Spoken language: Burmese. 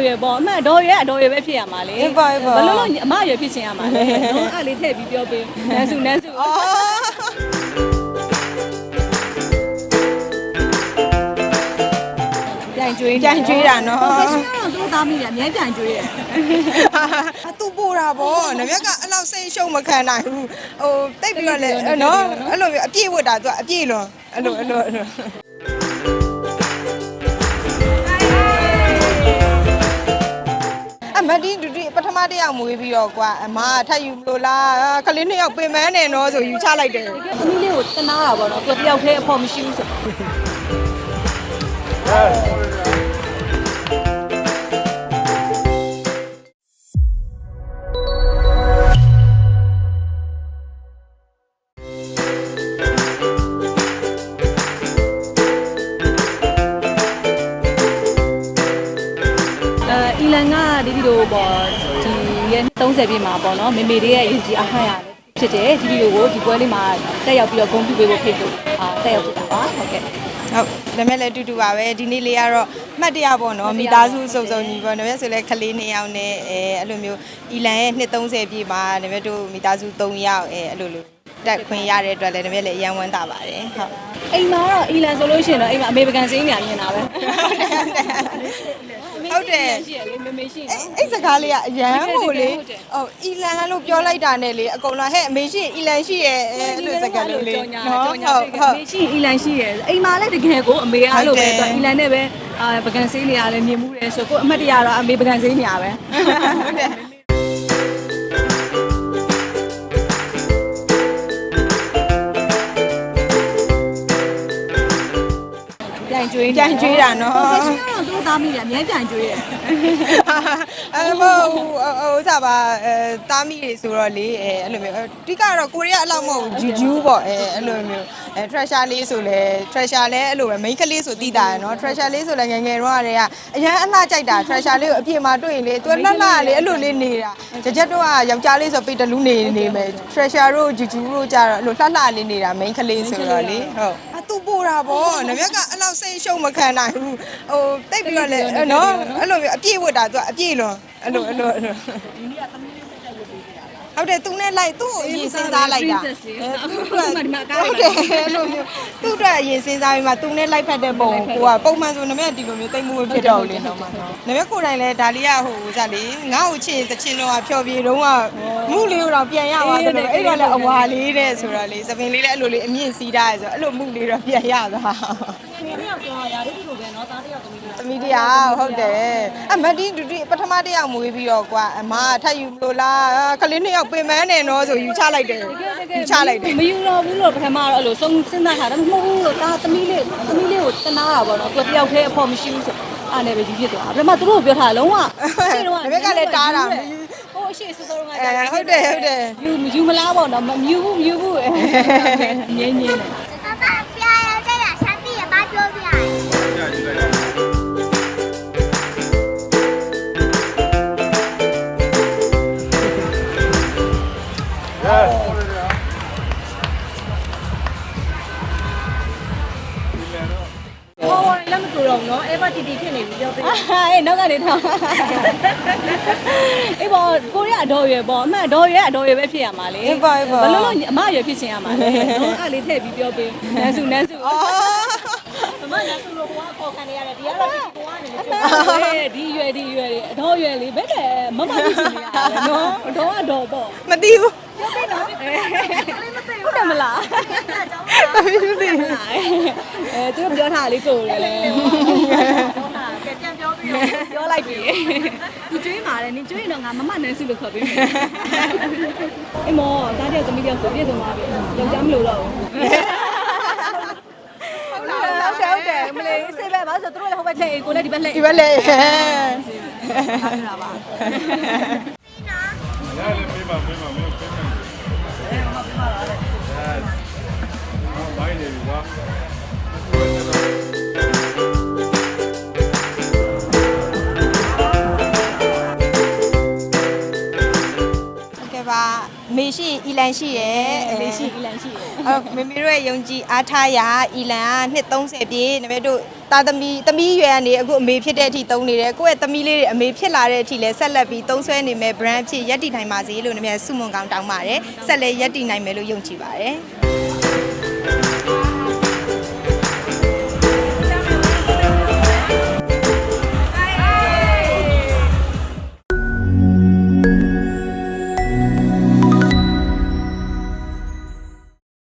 တော်ရွယ်ပေါ့အမှန်တော်ရွယ်အတော်ရွယ်ပဲဖြစ်ရမှာလေအေးပါအေးပါဘယ်လိုလို့အမရွယ်ဖြစ်ချင်ရမှာလဲနော်အဲ့လေးထည့်ပြီးပြောပေးနန်းစုနန်းစုအော်ပြန်ကျွေးပြန်ကျွေးတာနော်ဟုတ်ကဲ့ရှင်ကတော့သူ့သားမိတယ်အများပြန်ကျွေးတယ်အတူပို့တာဗောနမက်ကအဲ့လောက်စိတ်ရှုံမခံနိုင်ဘူးဟိုတိတ်ပြီးတော့လေနော်အဲ့လိုမျိုးအပြည့်ဝတ်တာသူကအပြည့်လွန်အဲ့လိုအဲ့လိုအဲ့လို အမဒီဒူဒီပထမတစ်ယောက်မွေးပြီးတော့ကွာအမကထပ်ယူမလို့လားကလေးနှစ်ယောက်ပင်ပန်းနေတော့ဆိုယူချလိုက်တယ်သမီးလေးကိုတနာတာပေါ့နော်သူတယောက်တည်းအဖို့မရှိဘူးဆို ဒီဗီဒီယိုပေါ့ဒီရဲ့30ပြည့်မှာပေါ့နော်မေမေလေးရဲ့ယဉ်ကျေးအားရလည်းဖြစ်တယ်ဒီဗီဒီယိုကိုဒီပွဲလေးမှာတက်ရောက်ပြီးတော့ဂုဏ်ပြုပေးဖို့ဖိတ်လို့အာတက်ရောက်ဖြစ်တာပါဟုတ်ကဲ့ဟုတ်ဒါမဲ့လည်းအတူတူပါပဲဒီနေ့လေးကတော့မှတ်တရပေါ့နော်မိသားစုစုံစုံညီပေါ့ဒါမဲ့ဆိုလဲကလေးနှစ်ယောက်နဲ့အဲအဲ့လိုမျိုးအီလန်ရဲ့နှစ်30ပြည့်မှာဒါမဲ့တို့မိသားစု3ယောက်အဲအဲ့လိုလိုတက်ခွင့်ရတဲ့အတွက်လည်းဒါမဲ့လည်းအယံဝမ်းသာပါတယ်ဟုတ်အိမ်မှာတော့အီလန်ဆိုလို့ရှိရင်တော့အိမ်မှာအမေရိကန်စင်းညာမြင်တာပဲဟုတ်တယ် ရှိရလေမေမေရှိအဲ့နော် အဲ့စကားလေးကအရန်ဟိုလေဟုတ်တယ် ဟိုအီလန်လို့ပြောလိုက်တာနဲ့လေအကုန်လုံးဟဲ့အမေရှိအီလန်ရှိရဲ့အဲအဲ့လိုစကားလေးလေးနော်ဟုတ်ကြောဟုင်တ်ညာဟုတ်မေရှိအီလန်ရှိရယ်အိမ်မှာလည်းတကယ်ကိုအမေအားလို့ပဲဟုတ်တယ် သူအီလန်နဲ့ပဲအာပကံစင်းနေရလဲမြင်မှုတယ်ဆိုကိုအမှတ်တရတော့အမေပကံစင်းနေရပဲ ဟုတ်တယ်ပြန်ကျွေးပြန်ကျွေးတာနော်ဟုတ် ကဲ့ရှင်ကတော့သူ့သားမိတယ်အများပြန်ကျွေးတယ်အဲမဟုတ်ဟိုဟိုစားပါအဲတားမိတွေဆိုတော့လေအဲအဲ့လိုမျိုးအဓိကတော့ကိုရီးယားအလောက်မဟုတ်ဘူးဂျူဂျူးပေါ့အဲအဲ့လိုမျိုးအဲ treasure လေးဆိုလဲ treasure လဲအဲ့လိုပဲ main ကလေးဆိုတည်တာရယ်နော် treasure လေးဆိုလဲငယ်ငယ်တော့ကတည်းကအရန်အလှကြိုက်တာ treasure လေးကိုအပြင်မှာတွေ့ရင်လေသူလှလှလေးအဲ့လိုလေးနေတာကြက်ကြက်တော့ကယောက်ျားလေးဆိုပေတလူးနေနေမယ် treasure တို့ဂျူဂျူးတို့ကြတော့အဲ့လိုလှလှလေးနေတာ main ကလေးဆိုတော့လေဟုတ် အတူပို့တာဗောနမက်ကအဲ့လောက်စိတ်ရှုံမခံနိုင်ဘူးဟိုတိတ်ပြီးတော့လေနော်အဲ့လိုမျိုးအပြည့်ဝတ်တာသူကအပြည့်လွန်အဲ့လိုအဲ့လိုအဲ့လို ဟုတ်တယ်သူနဲ့လိုက်သူ့ကိုအရင်စဉ်းစားလိုက်တာ princess လေး အဲ အခုမှဒီမှာကား ဟုတ်တယ်အဲ့လိုမျိုးသူ့အတွက်အရင်စဉ်းစားပြီးမှသူနဲ့လိုက်ဖက်တဲ့ပုံကိုကပုံမှန်ဆိုနမက်ဒီလိုမျိုးတိတ်မှုမဖြစ်တော့ဘူးလေတော့မှနမက်ကိုယ်တိုင်လဲဒါလေးကဟိုဥစားလေငါ့ကိုချစ်တချင်တော့ဖြော်ပြေတော့ကမှုလေးတော့ပြန်ရသွားတယ်အဲ့တော့လဲအဝါလေးတဲ့ဆိုတော့လေသပင်လေးလည်းအဲ့လိုလေးအမြင့်စီးတာဆိုတော့အဲ့လိုမှုလေးတော့ပြန်ရသွား နေနေရောက်တော့ရာဒီလိုပဲเนาะသားတယောက်သမီးတယောက် သ မီးတရားဟုတ်တယ်အမဒီဒူဒီပထမတစ်ယောက်မွေးပြီးတော့ကွာအမကထပ်ယူမလို့လားကလေးနှစ်ယောက်ပင်ပန်းနေတော့ဆိုယူချလိုက်တယ်ယူချလိုက်တယ်မယူတော့ဘူးလို့ပထမတော့အဲ့လိုဆုံးစဉ်းစားတာဒါမဟုတ်ဘူးလို့ဒါသမီးလေးသမီးလေးကိုတနာတာပေါ့နော်သူတယောက်တည်းအဖို့မရှိဘူးဆိုအားနဲ့ပဲယူဖြစ်သွားပထမသူတို့ပြောထားလုံးဝရှေ့တော့ဒါပေမဲ့ကလည်းတားတာမယူဟိုရှေ့စောစောကအဲဟုတ်တယ်ဟုတ်တယ်ယူမယူမလားပေါ့နော်မယူဘူးမယူဘူးငင်းငင်းတယ် မတူတော့ဘူးနော်အဲမတီတီဖြစ်နေပြီပြောပေးအေးနောက်ကနေထောင်းအေးပေါ့ကိုရီးယားအတော်ရွယ်ပေါ့အမှန်အတော်ရွယ်အတော်ရွယ်ပဲဖြစ်ရမှာလေအေးပါအေးပါဘယ်လိုလို့အမရွယ်ဖြစ်ချင်ရမှာလဲနော်အဲ့လေးထည့်ပြီးပြောပေးနန်းစုနန်းစုအော်မမနန်းစုလို့ဘွားခေါ်ခံနေရတယ်ဒီကတော့ဒီဘွားနေလေဒီရွယ်ဒီရွယ်အတော်ရွယ်လေးဘယ်ကမမဖြစ်ချင်နေရတယ်နော်အတော်အတော်ပေါ့မသိဘူးပြောပေးနော်ဟုတ်တယ်မလား သမီးမသိဘူးအဲသူတို့ပြောထားလေးကိုလေလေပြန်ပြောပြီးပြောလိုက်ပြီသူကျွေးပါတယ်နင်ကျွေးတော့ငါမမနန်းစုလို့ခေါ်ပေးမယ်အေးမောတားတဲ့သမီးတယောက်ဆိုပြည့်စုံသွားပြီယောက်ျားမလို့တော့ဘူးဟုတ်လားဟုတ်တယ်ဟုတ်တယ်မလေးစေးပဲပါဆိုသူတို့လည်းဟိုဘက်လှည့်ကိုလည်းဒီဘက်လှည့်ဒီဘက်လေထားတာပါ Dale, prima, prima, prima, prima. Eh, mamá, prima, dale. No, baile, igual. ဟုတ်ကဲ့ပါမေရှိအီလန်ရှိရယ်လေးရှိအလန်ရှိတယ်ဟုတ်မေမေတို့ရဲ့ယုံကြည်အားထားရာအီလန်ကနှစ်30ပြည့်နမေတို့တာသမီသမီးရွယ်ကနေအခုအမေဖြစ်တဲ့အထိသုံးနေတယ်ကိုယ့်ရဲ့သမီးလေးတွေအမေဖြစ်လာတဲ့အထိလည်းဆက်လက်ပြီးသုံးဆွဲနေမယ် brand ဖြစ်ရက်တည်နိုင်ပါစေလို့နမေဆုမွန်ကောင်းတောင်းပါတယ်ဆက်လက်ရက်တည်နိုင်မယ်လို့ယုံကြည်ပါတယ်